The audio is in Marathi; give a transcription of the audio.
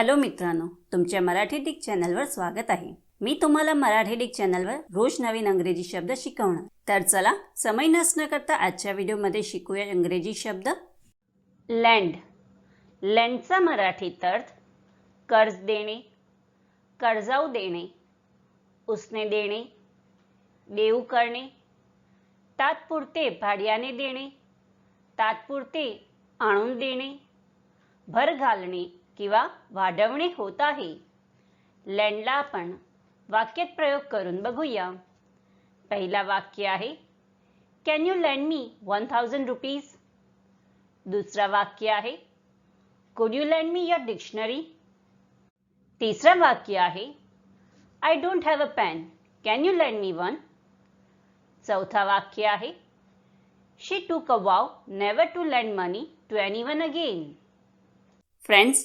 हॅलो मित्रांनो तुमच्या मराठी डिक चॅनलवर स्वागत आहे. मी तुम्हाला मराठी डिक चॅनलवर रोज नवीन अंग्रेजी शब्द शिकवणार. तर चला समय नसणं करता आजच्या व्हिडिओमध्ये शिकूया इंग्रजी शब्द. लँड लँडचा मराठीत अर्थ कर्ज देणे कर्जाऊ देणे उसने देणे देऊ करणे तात्पुरते भाड्याने देणे तात्पुरते आणून देणे भर घालणे किंवा वाढवणे होत आहे. लँडला आपण वाक्यात प्रयोग करून बघूया. पहिला वाक्य आहे can you lend me one thousand rupees दुसरा वाक्य आहे could you lend me your dictionary तिसरं वाक्य आहे I don't have a pen can you lend me one चौथा वाक्य आहे she took a vow never to lend money to anyone again friends